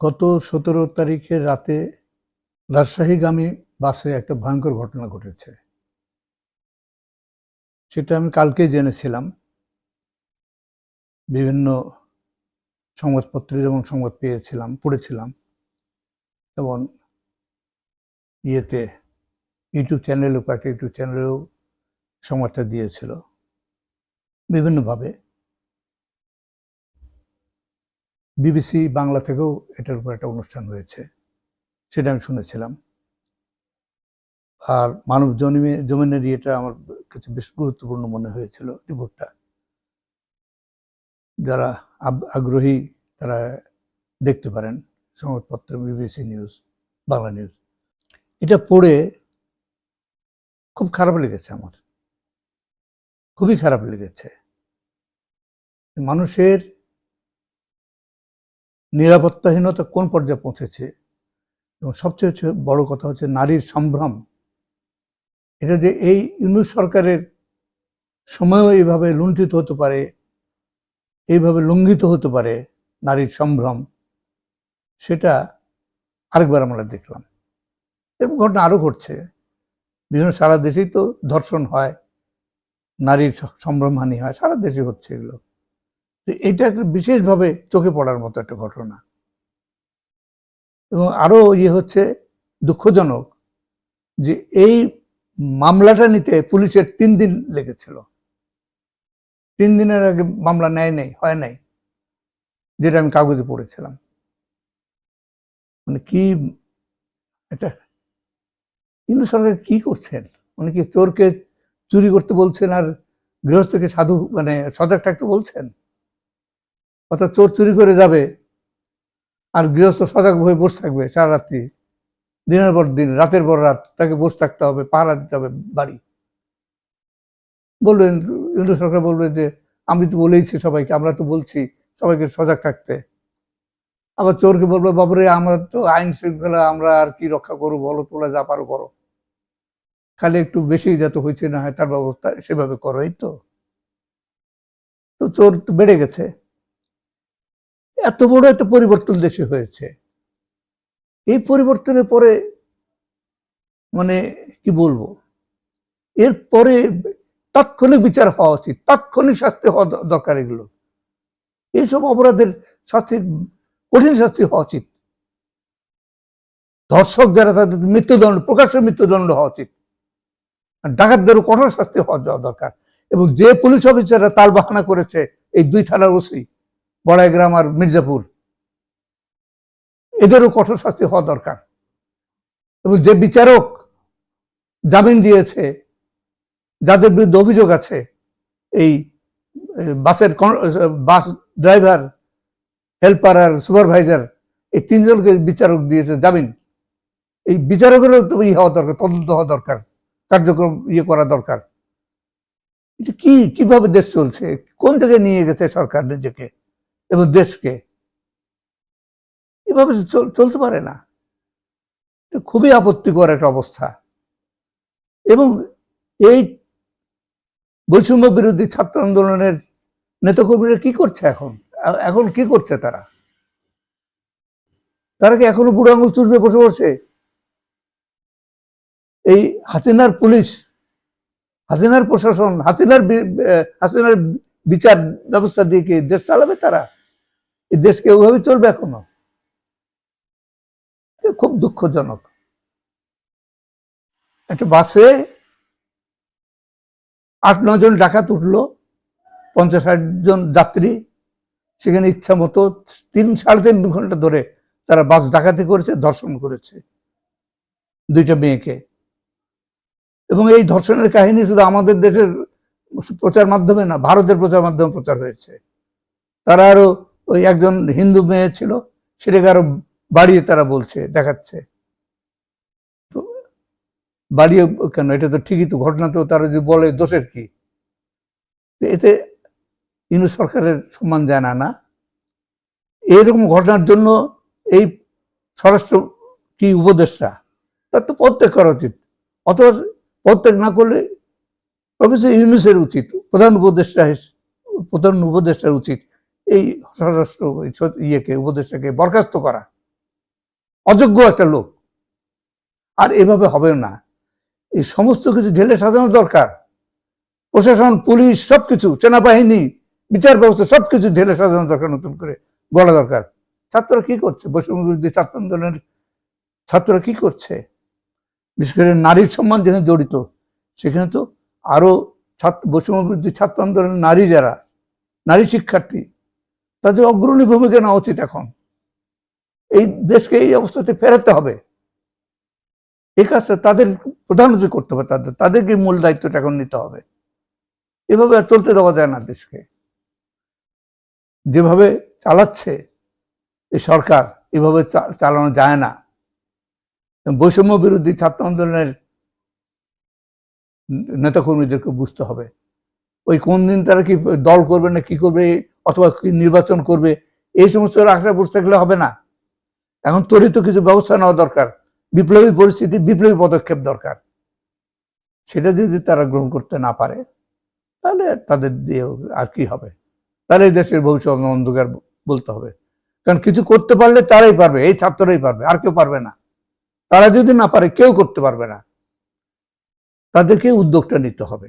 গত সতেরো তারিখের রাতে রাজশাহীগামী বাসে একটা ভয়ঙ্কর ঘটনা ঘটেছে। সেটা আমি কালকেই জেনেছিলাম। বিভিন্ন সংবাদপত্রে যেমন সংবাদ পেয়েছিলাম, পড়েছিলাম এবং ইয়েতে ইউটিউব চ্যানেলেও কয়েকটা ইউটিউব চ্যানেলেও সংবাদটা দিয়েছিল। বিভিন্নভাবে বিবিসি বাংলা থেকেও এটার উপর একটা অনুষ্ঠান হয়েছে, সেটা আমি শুনেছিলাম। আর মানব জমিনে জমিনের ইয়েটা আমার কাছে বেশ গুরুত্বপূর্ণ মনে হয়েছিল রিপোর্টটা। যারা আগ্রহী তারা দেখতে পারেন সংবাদপত্র বিবিসি নিউজ বাংলা নিউজ এটা পড়ে খুব খারাপ লেগেছে আমার। খুবই খারাপ লেগেছে। মানুষের নিরাপত্তাহীনতা কোন পর্যায়ে পৌঁছেছে? এবং সবচেয়ে হচ্ছে বড় কথা হচ্ছে নারীর সম্ভ্রম। এটা যে এই ইউনুস সরকারের সময়ও এইভাবে লুণ্ঠিত হতে পারে, এইভাবে লঙ্ঘিত হতে পারে নারীর সম্ভ্রম, সেটা আরেকবার আমরা দেখলাম। এরকম ঘটনা আরও ঘটছে। বিভিন্ন সারা দেশেই তো ধর্ষণ হয়, নারীর সম্ভ্রমহানি হয়, সারা দেশে হচ্ছে এগুলো। এটা বিশেষভাবে চোখে পড়ার মতো একটা ঘটনা। এবং আরও ইয়ে হচ্ছে দুঃখজনক যে এই মামলাটা নিতে পুলিশের তিন দিন লেগেছিল। তিন দিনের আগে মামলা নেয় নাই, হয় নাই, যেটা আমি কাগজে পড়েছিলাম। মানে কি এটা কিন্তু সরকার কি করছেন? মানে কি চোরকে চুরি করতে বলছেন আর গৃহস্থকে সাধু মানে সজাগ থাকতে বলছেন? অর্থাৎ চোর চুরি করে যাবে আর গৃহস্থ সজাগ হয়ে বসে থাকবে সারা রাত্রি। দিনের পর দিন, রাতের পর রাত তাকে বসে থাকতে হবে, পাহারা দিতে হবে বাড়ি। বলবেন ইন্দ্র সরকার বলবে যে, আমি তো বলেইছি সবাইকে, আমরা তো বলছি সবাইকে সজাগ থাকতে। আবার চোরকে বলবে, বাবরে, আমরা তো আইন শৃঙ্খলা, আমরা আর কি রক্ষা করব বলো তোলা যা পারো করো। খালি একটু বেশি যাতে হয়েছে না হয় তার ব্যবস্থা সেভাবে করো, এই তো। তো চোর বেড়ে গেছে। এত বড় একটা পরিবর্তন দেশে হয়েছে। এই পরিবর্তনের পরে মানে কি বলব এরপরে তাৎক্ষণিক বিচার হওয়া উচিত, তাৎক্ষণিক শাস্তি হওয়া দরকার এগুলো। এইসব অপরাধের শাস্তি, কঠিন শাস্তি হওয়া উচিত। ধর্ষক যারা, তাদের মৃত্যুদণ্ড, প্রকাশ্য মৃত্যুদণ্ড হওয়া উচিত। ডাকাতদেরও কঠোর শাস্তি হওয়া দরকার। এবং যে পুলিশ অফিসাররা তাল বাহানা করেছে, এই দুই থানার ওসি বড়াইগ্রাম আর মির্জাপুর। এদেরও কঠোর শাস্তি হওয়া দরকার। এবং যে বিচারক জামিন দিয়েছে, যাদের বিরুদ্ধে অভিযোগ আছে, এই বাসের বাস ড্রাইভার, হেল্পার আর সুপারভাইজার, এই তিনজনকে বিচারক দিয়েছে জামিন। এই বিচারকেরও ই হওয়া দরকার, তদন্ত হওয়া দরকার, কার্যক্রম ইয়ে করা দরকার। এটা কি, কীভাবে দেশ চলছে? কোন জায়গায় নিয়ে গেছে সরকার নিজেকে? এবং দেশকে। এভাবে চলতে পারে না। খুবই আপত্তিকর একটা অবস্থা। এবং এই বৈষম্য বিরোধী ছাত্র আন্দোলনের নেতাকর্মীরা কি করছে এখন? এখন কি করছে তারা? তারা কি এখনও বুড়ো আঙুল চুষবে বসে বসে? এই হাসিনার পুলিশ, হাসিনার প্রশাসন, হাসিনার হাসিনার বিচার ব্যবস্থা দিয়ে কি দেশ চালাবে তারা? এই দেশকে ওইভাবে চলবে এখনও? খুব দুঃখজনক। একটা বাসে আট, নয় জন ডাকাত উঠল, পঞ্চাশ, ষাট জন যাত্রী, সেখানে ইচ্ছা মতো তিন, সাড়ে তিন ঘণ্টা ধরে তারা বাস ডাকাতি করেছে, ধর্ষণ করেছে দুইটা মেয়েকে। এবং এই ধর্ষণের কাহিনী শুধু আমাদের দেশের প্রচার মাধ্যমে না, ভারতের প্রচার মাধ্যমে প্রচার হয়েছে। তারা আরও ওই একজন হিন্দু মেয়ে ছিল, সেটাকে আরও বাড়িয়ে তারা বলছে, দেখাচ্ছে। বাড়িয়ে কেন? এটা তো ঠিকই তো ঘটনা তো, তারা যদি বলে দোষের কি? এতে ইনু সরকারের সম্মান যায় না এরকম ঘটনার জন্য এই স্বরাষ্ট্র কি উপদেষ্টা? তার তো প্রত্যেক করা উচিত। অথবা প্রত্যেক না করলে প্রফেসর ইউনুসের উচিত, প্রধান উপদেষ্টা প্রধান উপদেষ্টার উচিত। এই স্বরাষ্ট্র ইয়েকে, উপদেষ্টাকে বরখাস্ত করা। অযোগ্য একটা লোক। আর এভাবে হবে না। এই সমস্ত কিছু ঢেলে সাজানো দরকার। প্রশাসন, পুলিশ, সবকিছু, সেনাবাহিনী, বিচার ব্যবস্থা, সবকিছু ঢেলে সাজানো দরকার, নতুন করে বলা দরকার। ছাত্ররা কি করছে? বৈষম্য বিরোধী ছাত্র আন্দোলনের ছাত্ররা কি করছে? বিশেষ করে নারীর সম্মান যেখানে জড়িত, সেখানে তো আরও ছাত্র, বৈষম্য বিরোধী ছাত্র আন্দোলনের নারী যারা, নারী শিক্ষার্থী তাদের অগ্রণী ভূমিকা নেওয়া উচিত এখন। এই দেশকে এই অবস্থাতে ফেরাতে হবে। এই কাজটা তাদের প্রধানত করতে হবে, তাদের, তাদেরকে মূল দায়িত্বটা এখন নিতে হবে। এভাবে আর চলতে দেওয়া যায় না দেশকে। যেভাবে চালাচ্ছে এই সরকার, এভাবে চালানো যায় না। বৈষম্য বিরোধী ছাত্র আন্দোলনের নেতাকর্মীদেরকে বুঝতে হবে। ওই কোন দিন তারা কি দল করবে না কি করবে অথবা নির্বাচন করবে, এই সমস্ত আশা বসে থাকলে হবে না। এখন ত্বরিত কিছু ব্যবস্থা নেওয়া দরকার। বিপ্লবী পরিস্থিতি, বিপ্লবী পদক্ষেপ দরকার। সেটা যদি তারা গ্রহণ করতে না পারে, তাহলে তাদের দিয়ে আর কি হবে? তাহলে এই দেশের ভবিষ্যৎ অন্ধকার বলতে হবে। কারণ কিছু করতে পারলে তারাই পারবে, এই ছাত্ররাই পারবে, আর কেউ পারবে না। তারা যদি না পারে, কেউ করতে পারবে না। তাদেরকে উদ্যোগটা নিতে হবে।